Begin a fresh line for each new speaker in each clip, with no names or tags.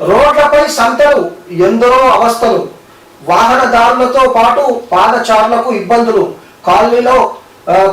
రోడ్లపై సంతలు ఎందరో అవస్థలు. వాహనదారులతో పాటు పాదచారులకు ఇబ్బందులు. కాలనీలో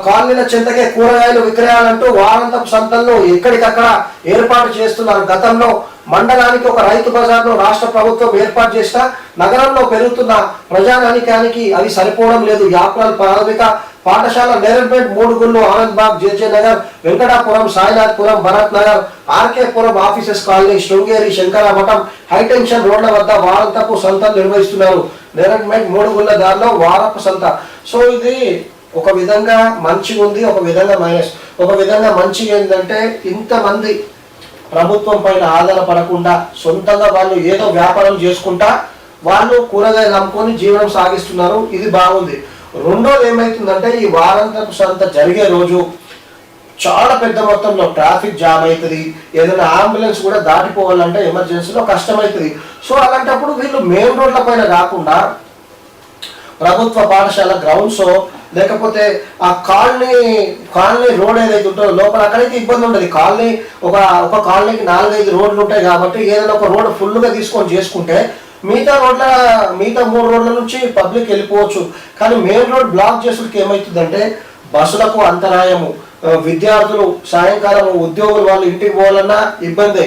కాలనీల చెంతకే కూరగాయలు విక్రయాలంటూ వారాంతపు సంతలను ఎక్కడికక్కడ ఏర్పాటు చేస్తున్నారు. గతంలో మండలానికి ఒక రైతు బజార్ను రాష్ట్ర ప్రభుత్వం ఏర్పాటు చేసిన నగరంలో పెరుగుతున్న ప్రజానానికానికి అవి సరిపోవడం లేదు. యాప్రాల్ ప్రాథమిక పాఠశాల నేరల్పేట్ మూడు గుళ్ళు Anand Bagh J J Nagar Venkatapuram Sainathpuram Bharat Nagar RK Puram offices colony Sringeri Shankaramatham high tension రోడ్ల వద్ద వారంతపు సంతలు నిర్వహిస్తున్నారు. నేరల్పేట్ మూడు గుళ్ళ దారిలో వారపు సంత. సో ఇది ఒక విధంగా మంచిగా ఉంది ఒక విధంగా మైనస్ ఒక విధంగా మంచిగా ఏంటంటే ఇంతమంది ప్రభుత్వం పైన ఆధారపడకుండా సొంతంగా వాళ్ళు ఏదో వ్యాపారం చేసుకుంటా వాళ్ళు కూరగాయలు అమ్ముకొని జీవనం సాగిస్తున్నారు. ఇది బాగుంది. రెండోది ఏమవుతుందంటే ఈ వారాంతపు సంత జరిగే రోజు చాలా పెద్ద మొత్తంలో ట్రాఫిక్ జామ్ అవుతుంది ఏదైనా అంబులెన్స్ కూడా దాటిపోవాలంటే ఎమర్జెన్సీలో కష్టమవుతుంది సో అలాంటప్పుడు వీళ్ళు మెయిన్ రోడ్ల పైన కాకుండా ప్రభుత్వ పాఠశాల గ్రౌండ్స్ లేకపోతే ఆ కాలనీ కాలనీ రోడ్ ఏదైతే ఉంటుందో లోపల అక్కడైతే ఇబ్బంది ఉండదు. కాలనీ ఒక ఒక కాలనీకి నాలుగైదు రోడ్లు ఉంటాయి కాబట్టి ఏదైనా ఒక రోడ్ ఫుల్గా తీసుకొని చేసుకుంటే మిగతా రోడ్ల మిగతా మూడు రోడ్ల నుంచి పబ్లిక్ వెళ్ళిపోవచ్చు. కానీ మెయిన్ రోడ్ బ్లాక్ చేసుడికి ఏమవుతుందంటే బస్సులకు అంతరాయము. విద్యార్థులు సాయంకాలం ఉద్యోగులు వాళ్ళు ఇంటికి పోవాలన్నా ఇబ్బందే.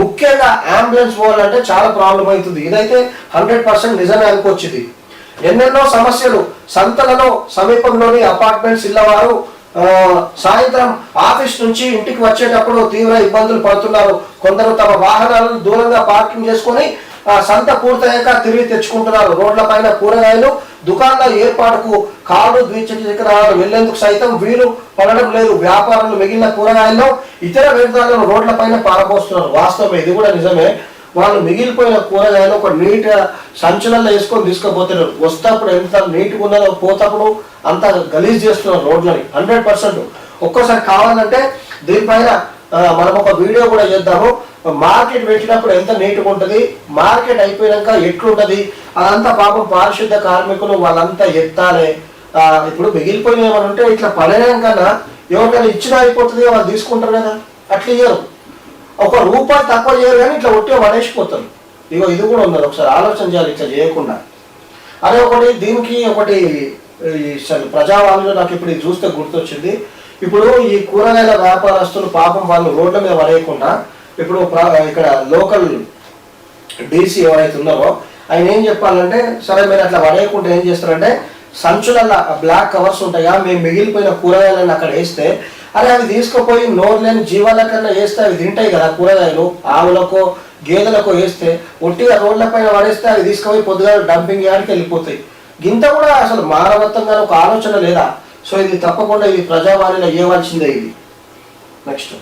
ముఖ్యంగా అంబులెన్స్ పోవాలంటే చాలా ప్రాబ్లం అవుతుంది. ఇదైతే హండ్రెడ్ పర్సెంట్ నిజమే అనుకోవచ్చుది. ఎన్నెన్నో సమస్యలు. సంతలలో సమీపంలోని అపార్ట్మెంట్స్ ఇళ్ళవారు సాయంత్రం ఆఫీస్ నుంచి ఇంటికి వచ్చేటప్పుడు తీవ్ర ఇబ్బందులు పడుతున్నారు. కొందరు తమ వాహనాలను దూరంగా పార్కింగ్ చేసుకొని సంత పూర్తయ్యాక తిరిగి తెచ్చుకుంటున్నారు. రోడ్ల పైన కూరగాయలు దుకాణాల ఏర్పాటుకు కారు ద్విచక్ర వెళ్ళేందుకు సైతం వీలు పడడం లేదు. వ్యాపారులు మిగిలిన కూరగాయల్లో ఇతర వ్యర్థాలను రోడ్ల పైన పారబోస్తున్నారు. వాస్తవం ఇది కూడా నిజమే. వాళ్ళు మిగిలిపోయిన కూరగాయలు ఒక నీట్ సంచులలో వేసుకొని తీసుకుపోతారు వస్తేప్పుడు ఎంత నీట్గా ఉన్నదో పోతప్పుడు అంత గలీజ్ చేస్తున్నారు రోడ్లని. Hundred percent. ఒక్కోసారి కావాలంటే దీనిపైన మనం ఒక వీడియో కూడా చేద్దాము. మార్కెట్ పెట్టినప్పుడు ఎంత నీట్గా ఉంటుంది మార్కెట్ అయిపోయాక ఎట్లుంటుంది అదంతా పాపం పారిశుద్ధ కార్మికులు వాళ్ళంతా ఎత్తాలి. ఇప్పుడు మిగిలిపోయిన ఏమైనా ఉంటే ఇట్లా పడేయడం కన్నా ఎవరికైనా ఇచ్చినా అయిపోతుంది వాళ్ళు తీసుకుంటారు కదా అట్లా ఇయ్యరు. ఒక రూపాయి తక్కువ చేయరు కానీ ఇట్లా ఒట్టిగా పడేసిపోతారు. ఇగో ఇది కూడా ఉన్నది ఒకసారి ఆలోచన చేయాలి ఇట్లా చేయకుండా. అదే ఒకటి దీనికి ఒకటి ఈ ప్రజావాణిలో నాకు ఇప్పుడు ఇది చూస్తే గుర్తొచ్చింది. ఇప్పుడు ఈ కూరగాయల వ్యాపారస్తులు పాపం వాళ్ళు రోడ్ల మీద పడేయకుండా ఇప్పుడు ఇక్కడ లోకల్ డీసీ ఎవరైతే ఉన్నారో ఆయన ఏం చెప్పాలంటే సరే మీరు అట్లా పడేయకుండా ఏం చేస్తారంటే సంచులలో బ్లాక్ కవర్స్ ఉంటాయా మేము మిగిలిపోయిన కూరగాయలను అక్కడ వేస్తే అరే అవి తీసుకుపోయి నోరు లేని జీవాల కన్నా వేస్తే అవి తింటాయి కదా కూరగాయలు ఆవులకో గేదెలకో వేస్తే ఒట్టిగా రోడ్ల పైన పడేస్తే అవి తీసుకుపోయి పొద్దుగా డంపింగ్ యార్డ్కి వెళ్ళిపోతాయి. గింత కూడా అసలు మానవత్వంగా ఒక ఆలోచన లేదా? సో ఇది తప్పకుండా ఇది ప్రజావాణిలో ఇవ్వాల్సిందే ఇది. నెక్స్ట్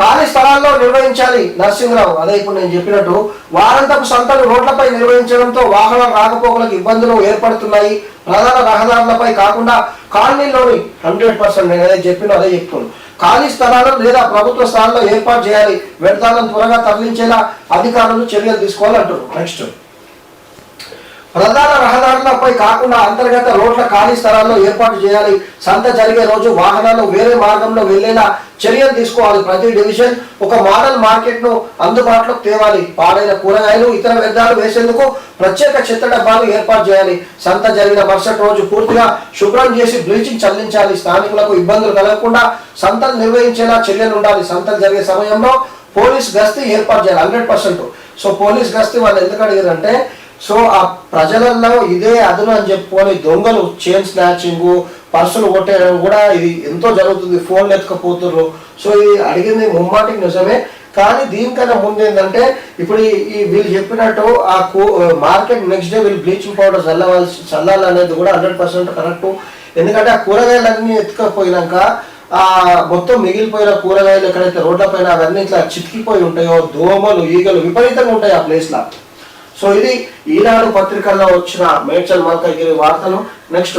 ఖాళీ స్థలాల్లో నిర్వహించాలి నరసింహరావు. అదే ఇప్పుడు నేను చెప్పినట్టు వారంతపు సంతలు రోడ్లపై నిర్వహించడంతో వాహన రాకపోకలకు ఇబ్బందులు ఏర్పడుతున్నాయి. ప్రధాన రహదారులపై కాకుండా కాలనీలోని హండ్రెడ్ పర్సెంట్ నేను అదే చెప్పిన అదే చెప్తున్నాను ఖాళీ స్థలాలను లేదా ప్రభుత్వ స్థలాల్లో ఏర్పాటు చేయాలి. వ్యర్థాలను త్వరగా తరలించేలా అధికారులు చర్యలు తీసుకోవాలంటారు నెక్స్ట్. ప్రధాన రహదారులపై కాకుండా అంతర్గత రోడ్ల ఖాళీ స్థలాల్లో ఏర్పాటు చేయాలి. సంత జరిగే రోజు వాహనాలు వేరే మార్గంలో వెళ్ళేలా చర్యలు తీసుకోవాలి. ప్రతి డివిజన్ ఒక మోడల్ మార్కెట్ను అందుబాటులోకి తేవాలి. పాడైన కూరగాయలు ఇతర వ్యర్థాలు వేసేందుకు ప్రత్యేక చెత్త డబ్బాలు ఏర్పాటు చేయాలి. సంత జరిగిన మరుసటి రోజు పూర్తిగా శుభ్రం చేసి బ్లీచింగ్ చల్లించాలి. స్థానికులకు ఇబ్బందులు కలగకుండా సంతలు నిర్వహించేలా చర్యలు ఉండాలి. సంతలు జరిగే సమయంలో పోలీస్ గస్తీ ఏర్పాటు చేయాలి. Hundred percent. సో పోలీస్ గస్తీ వాళ్ళు ఎందుకు అడిగారంటే సో ఆ ప్రజలలో ఇదే అదును అని చెప్పుకొని దొంగలు చైన్ స్నాచింగ్ పర్సులు కొట్టేయడం కూడా ఇది ఎంతో జరుగుతుంది ఫోన్లు ఎత్తుకపోతున్నారు సో ఇది అడిగింది ముమ్మాటికి నిజమే కానీ దీనికన్నా ముందు ఏంటంటే ఇప్పుడు ఈ వీళ్ళు చెప్పినట్టు ఆ మార్కెట్ నెక్స్ట్ డే వీళ్ళు బ్లీచింగ్ పౌడర్ చల్లవలసి చల్లాలనేది కూడా హండ్రెడ్ పర్సెంట్ కరెక్ట్ ఎందుకంటే ఆ కూరగాయలన్నీ ఎత్తుకపోయినాక ఆ మొత్తం మిగిలిపోయిన కూరగాయలు ఎక్కడైతే రోడ్ల పైన అవన్నీ ఇట్లా చితికిపోయి ఉంటాయో దోమలు ఈగలు విపరీతంగా ఉంటాయి ఆ ప్లేస్లో సో ఇది ఈనాడు పత్రికల్లో వచ్చిన మేడ్చల్ మల్కగిరి వార్తలు. నెక్స్ట్